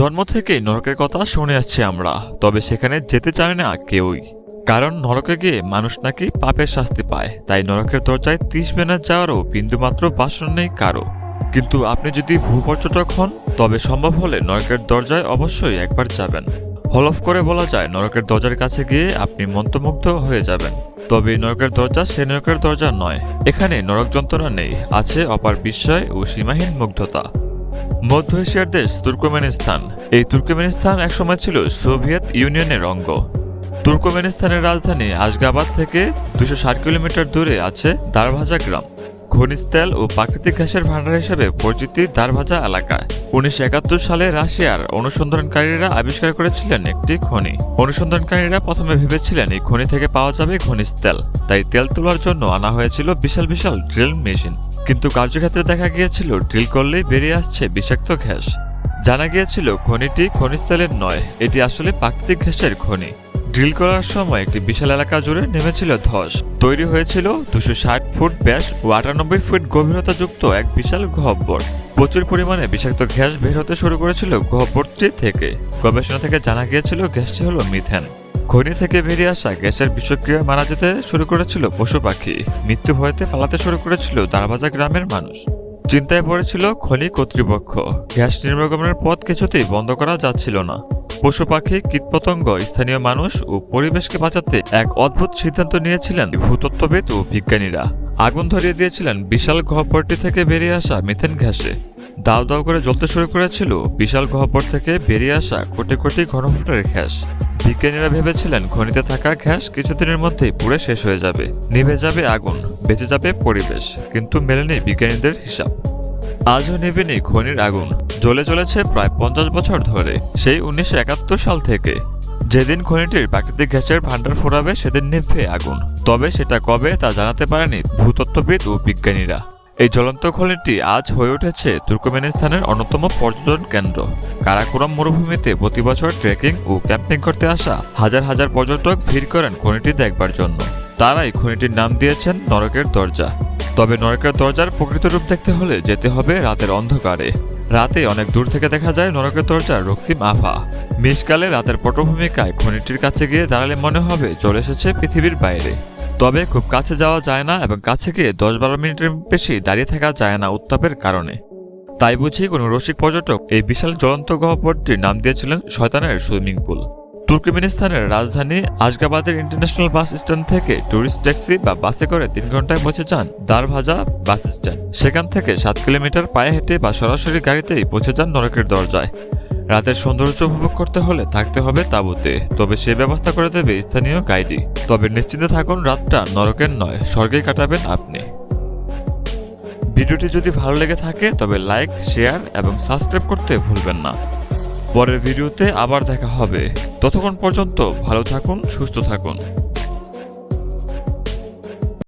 জন্ম থেকেই নরকের কথা শুনে আসছি আমরা, তবে সেখানে যেতে চায় না কেউই। কারণ নরকে গিয়ে মানুষ নাকি পাপের শাস্তি পায়, তাই নরকের দরজায় ত্রিশ বেনা যাওয়ারও বিন্দুমাত্র বাসন নেই কারও। কিন্তু আপনি যদি ভূপর্যটক হন, তবে সম্ভব হলে নরকের দরজায় অবশ্যই একবার যাবেন। হলফ করে বলা যায়, নরকের দরজার কাছে গিয়ে আপনি মন্ত্রমুগ্ধ হয়ে যাবেন। তবে নরকের দরজা সে নরকের দরজা নয়, এখানে নরক যন্ত্রণা নেই, আছে অপার বিস্ময় ও সীমাহীন মুগ্ধতা। মধ্য এশিয়ার দেশ তুর্কমেনিস্তান। এই তুর্কমেনিস্তান একসময় ছিল সোভিয়েত ইউনিয়নের অঙ্গ। তুর্কমেনিস্তানের রাজধানী আশগাবাদ থেকে দুশো ষাট কিলোমিটার দূরে আছে দারভাজা গ্রাম। খনিজ তেল ও প্রাকৃতিক গ্যাসের ভাণ্ডার হিসেবে পরিচিতি দারভাজা এলাকায়। উনিশশো একাত্তর সালে রাশিয়ার অনুসন্ধানকারীরা আবিষ্কার করেছিলেন একটি খনি। অনুসন্ধানকারীরা প্রথমে ভেবেছিলেন এই খনি থেকে পাওয়া যাবে খনিজ তেল। তাই তেল তোলার জন্য আনা হয়েছিল বিশাল বিশাল ড্রিল মেশিন। কিন্তু কার্যক্ষেত্রে দেখা গিয়েছিল ড্রিল করলেই বেরিয়ে আসছে বিষাক্ত গ্যাস জানা গিয়েছিল, খনিটি খনিজ তেলের নয়, এটি আসলে প্রাকৃতিক ঘ্যাসের খনি। ড্রিল করার সময় একটি বিশাল এলাকা জুড়ে নেমেছিল ধস। তৈরি হয়েছিল দুশো ষাট ফুট ব্যাস ও আটানব্বই ফুট গভীরতা যুক্ত এক বিশাল গহ্বর। প্রচুর পরিমাণে বিষাক্ত গ্যাস বের হতে শুরু করেছিল গহ্বরটি থেকে। গবেষণা থেকে জানা গিয়েছিল গ্যাসটি হলো মিথেন। খনি থেকে বেরিয়ে আসা গ্যাসের বিষক্রিয়া মারা যেতে শুরু করেছিল পশু পাখি। মৃত্যু ভয়তে পালাতে শুরু করেছিল দারবাজা গ্রামের মানুষ। চিন্তায় পড়েছিল খনি কর্তৃপক্ষ। গ্যাস নির্গমনের পথ কিছুতেই বন্ধ করা যাচ্ছিল না। পশু পাখি, কীটপতঙ্গ, স্থানীয় মানুষ ও পরিবেশকে বাঁচাতে এক অদ্ভুত সিদ্ধান্ত নিয়েছিলেন ভূতত্ত্ববিদ ও বিজ্ঞানীরা। আগুন ধরিয়ে দিয়েছিলেন বিশাল গহ্বরটি থেকে বেরিয়ে আসা মিথেন গ্যাসে। দাও দাও করে জ্বলতে শুরু করেছিল বিশাল গহ্বর থেকে বেরিয়ে আসা কোটি কোটি ঘনফুটের গ্যাস। বিজ্ঞানীরা ভেবেছিলেন খনিতে থাকা গ্যাস কিছুদিনের মধ্যেই পুড়ে শেষ হয়ে যাবে। নিভে যাবে আগুন, বেঁচে যাবে পরিবেশ, কিন্তু মেলেনি বিজ্ঞানীদের হিসাব। আজও নেভেনি খনির আগুন, জ্বলে চলেছে প্রায় পঞ্চাশ বছর ধরে, সেই উনিশশো একাত্তর সাল থেকে। যেদিন খনিটির প্রাকৃতিক গ্যাসের ভান্ডার ফোরাবে, সেদিন নেভে আগুন। তবে সেটা কবে তা জানাতে পারেনি ভূতত্ত্ববিদ ও বিজ্ঞানীরা। এই জ্বলন্ত খনিটি আজ হয়ে উঠেছে তুর্কমেনিস্তানের অন্যতম পর্যটন কেন্দ্র। কারাকোরাম মরুভূমিতে প্রতি বছর ট্রেকিং ও ক্যাম্পিং করতে আসা হাজার হাজার পর্যটক ভিড় করেন খনিটি দেখবার জন্য। তারাই খনিটির নাম দিয়েছেন নরকের দরজা। তবে নরকের দরজার প্রকৃত রূপ দেখতে হলে যেতে হবে রাতের অন্ধকারে। রাতে অনেক দূর থেকে দেখা যায় নরকের দরজার রক্তিম আফা মিসকালে রাতের পটভূমিকায় খনিটির কাছে গিয়ে দাঁড়ালে মনে হবে চলে এসেছে পৃথিবীর বাইরে। তবে খুব কাছে যাওয়া যায় না এবং কাছে গিয়ে দশ বারো মিনিটের বেশি দাঁড়িয়ে থাকা যায় না উত্তাপের কারণে। তাই বুঝি কোনো রসিক পর্যটক এই বিশাল জ্বলন্ত গহ্বরটির নাম দিয়েছিলেন শয়তানের সুইমিং পুল। তুর্কমেনিস্তানের রাজধানী আজগাবাদের ইন্টারন্যাশনাল বাস স্ট্যান্ড থেকে ট্যুরিস্ট ট্যাক্সি বা বাসে করে তিন ঘন্টায় পৌঁছে যান দারভাজা বাস স্ট্যান্ড। সেখান থেকে সাত কিলোমিটার পায়ে হেঁটে বা সরাসরি গাড়িতেই পৌঁছে যান নরকের দরজায়। রাতের সৌন্দর্য উপভোগ করতে হলে থাকতে হবে তাঁবুতে। তবে সে ব্যবস্থা করে দেবে স্থানীয় গাইডি তবে নিশ্চিন্তে থাকুন, রাতটা নরকের নয় স্বর্গে কাটাবেন আপনি। ভিডিওটি যদি ভালো লেগে থাকে, তবে লাইক, শেয়ার এবং সাবস্ক্রাইব করতে ভুলবেন না। পরের ভিডিওতে আবার দেখা হবে। ততক্ষণ পর্যন্ত ভালো থাকুন, সুস্থ থাকুন।